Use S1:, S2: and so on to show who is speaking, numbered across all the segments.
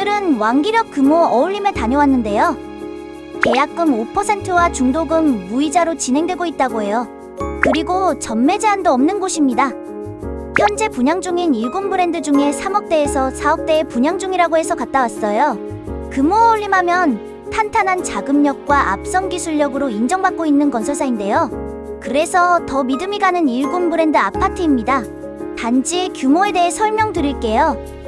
S1: 오늘은 왕기력 금호 어울림에 다녀왔는데요. 계약금 5%와 중도금 무이자로 진행되고 있다고 해요. 그리고 전매 제한도 없는 곳입니다. 현재 분양 중인 일군 브랜드 중에 3억대에서 4억대에 분양 중이라고 해서 갔다 왔어요. 금호 어울림하면 탄탄한 자금력과 앞선 기술력으로 인정받고 있는 건설사인데요. 그래서 더 믿음이 가는 일군 브랜드 아파트입니다. 단지의 규모에 대해 설명드릴게요.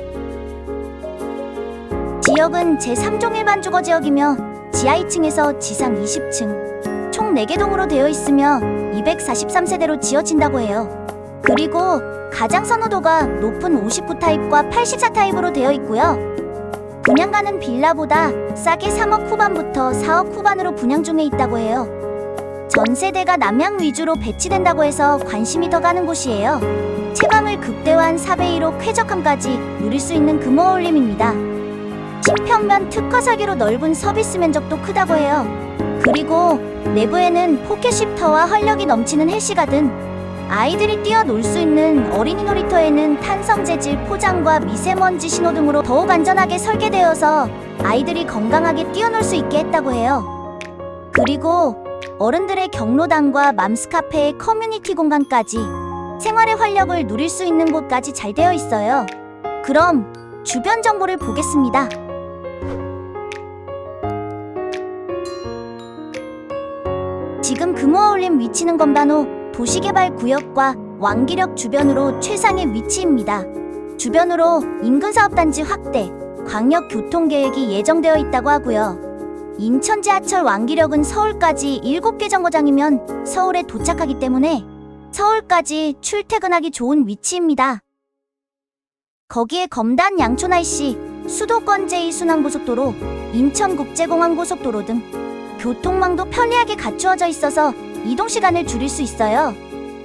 S1: 지역은 제3종 일반 주거 지역이며 지하 2층에서 지상 20층, 총 4개 동으로 되어 있으며 243세대로 지어진다고 해요. 그리고 가장 선호도가 높은 59 타입과 84 타입으로 되어 있고요. 분양가는 빌라보다 싸게 3억 후반부터 4억 후반으로 분양 중에 있다고 해요. 전 세대가 남양 위주로 배치된다고 해서 관심이 더 가는 곳이에요. 체감을 극대화한 4배 1호 쾌적함까지 누릴 수 있는 금호 올림입니다. 신평면 특화 설계로 넓은 서비스 면적도 크다고 해요. 그리고 내부에는 포켓 쉼터와 활력이 넘치는 헬시가든, 아이들이 뛰어놀 수 있는 어린이 놀이터에는 탄성 재질 포장과 미세먼지 신호 등으로 더욱 안전하게 설계되어서 아이들이 건강하게 뛰어놀 수 있게 했다고 해요. 그리고 어른들의 경로당과 맘스 카페의 커뮤니티 공간까지 생활의 활력을 누릴 수 있는 곳까지 잘 되어 있어요. 그럼 주변 정보를 보겠습니다. 지금 금호어울림 위치는 건반호 도시개발 구역과 왕기력 주변으로 최상의 위치입니다. 주변으로 인근 사업단지 확대, 광역 교통계획이 예정되어 있다고 하고요. 인천 지하철 왕기력은 서울까지 7개 정거장이면 서울에 도착하기 때문에 서울까지 출퇴근하기 좋은 위치입니다. 거기에 검단 양촌 IC, 수도권 제2순환고속도로, 인천국제공항 고속도로 등 교통망도 편리하게 갖추어져 있어서 이동 시간을 줄일 수 있어요.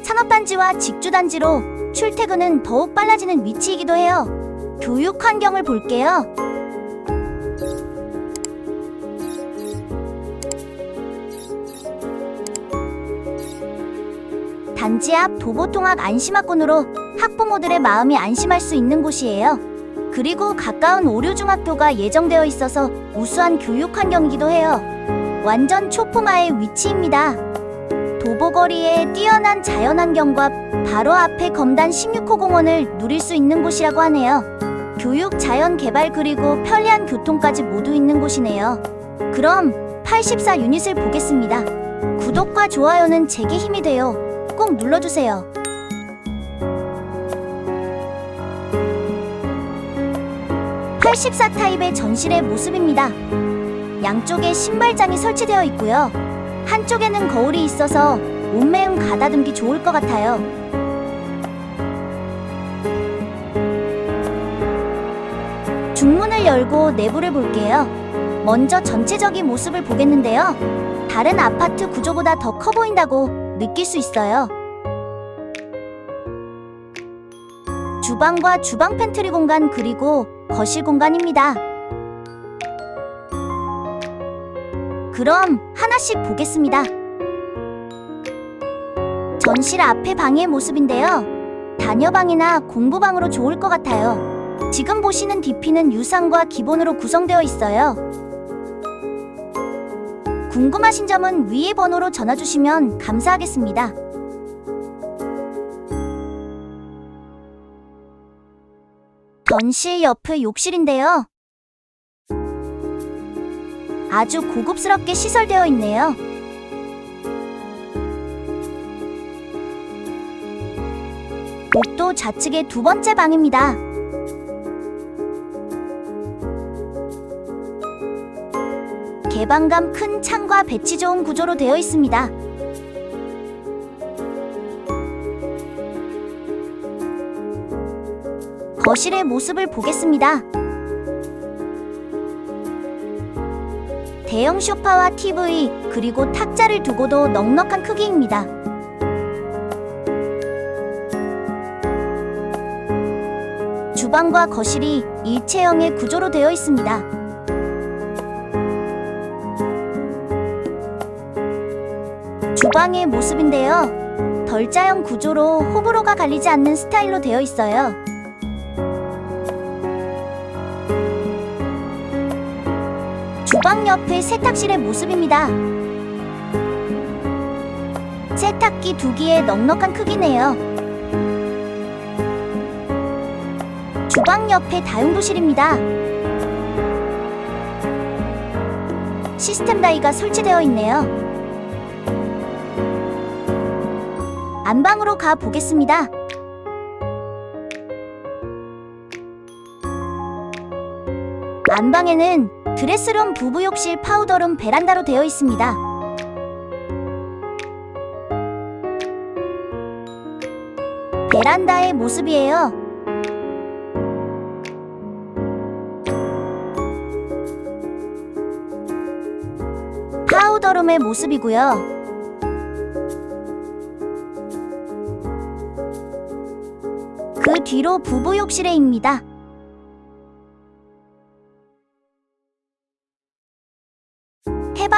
S1: 산업단지와 직주단지로 출퇴근은 더욱 빨라지는 위치이기도 해요. 교육 환경을 볼게요. 단지 앞 도보통학 안심학군으로 학부모들의 마음이 안심할 수 있는 곳이에요. 그리고 가까운 오류중학교가 예정되어 있어서 우수한 교육 환경이기도 해요. 완전 초품화의 위치입니다. 도보거리에 뛰어난 자연환경과 바로 앞에 검단 16호 공원을 누릴 수 있는 곳이라고 하네요. 교육, 자연 개발 그리고 편리한 교통까지 모두 있는 곳이네요. 그럼 84 유닛을 보겠습니다. 구독과 좋아요는 제게 힘이 돼요. 꼭 눌러주세요. (84) 타입의 전실의 모습입니다. 양쪽에 신발장이 설치되어 있고요. 한쪽에는 거울이 있어서 옷매음 가다듬기 좋을 것 같아요. 중문을 열고 내부를 볼게요. 먼저 전체적인 모습을 보겠는데요. 다른 아파트 구조보다 더 커 보인다고 느낄 수 있어요. 주방과 주방 팬트리 공간 그리고 거실 공간입니다. 그럼 하나씩 보겠습니다. 전실 앞에 방의 모습인데요. 다녀방이나 공부방으로 좋을 것 같아요. 지금 보시는 DP는 유상과 기본으로 구성되어 있어요. 궁금하신 점은 위의 번호로 전화 주시면 감사하겠습니다. 전실 옆의 욕실인데요. 아주 고급스럽게 시설되어 있네요. 복도 좌측의 두 번째 방입니다. 개방감 큰 창과 배치 좋은 구조로 되어 있습니다. 거실의 모습을 보겠습니다. 대형 소파와 TV 그리고 탁자를 두고도 넉넉한 크기입니다. 주방과 거실이 일체형의 구조로 되어 있습니다. 주방의 모습인데요. 덜자형 구조로 호불호가 갈리지 않는 스타일로 되어 있어요. 후의 세탁실의 모습입니다. 세탁기 두 기의 넉넉한 크기네요. 주방 옆에 다용도실입니다. 시스템 다이가 설치되어 있네요. 안방으로 가 보겠습니다. 안방에는 드레스룸 부부욕실 파우더룸 베란다로 되어 있습니다. 베란다의 모습이에요. 파우더룸의 모습이고요. 그 뒤로 부부욕실에입니다.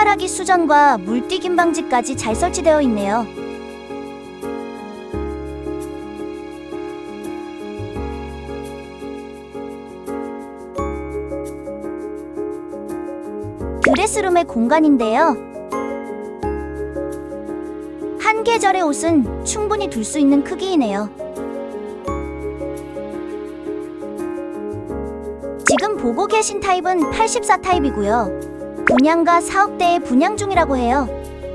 S1: 해바라기 수전과 물튀김 방지까지 잘 설치되어 있네요. 드레스룸의 공간인데요. 한 계절의 옷은 충분히 둘 수 있는 크기이네요. 지금 보고 계신 타입은 84 타입이고요. 분양가 4억대에 분양 중이라고 해요.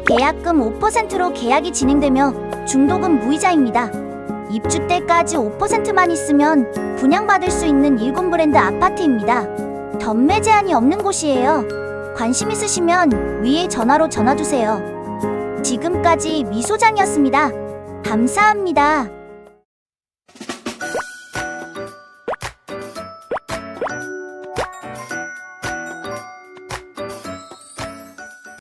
S1: 계약금 5%로 계약이 진행되며 중도금 무이자입니다. 입주 때까지 5%만 있으면 분양받을 수 있는 일군 브랜드 아파트입니다. 전매 제한이 없는 곳이에요. 관심 있으시면 위에 전화로 전화 주세요. 지금까지 미소장이었습니다. 감사합니다.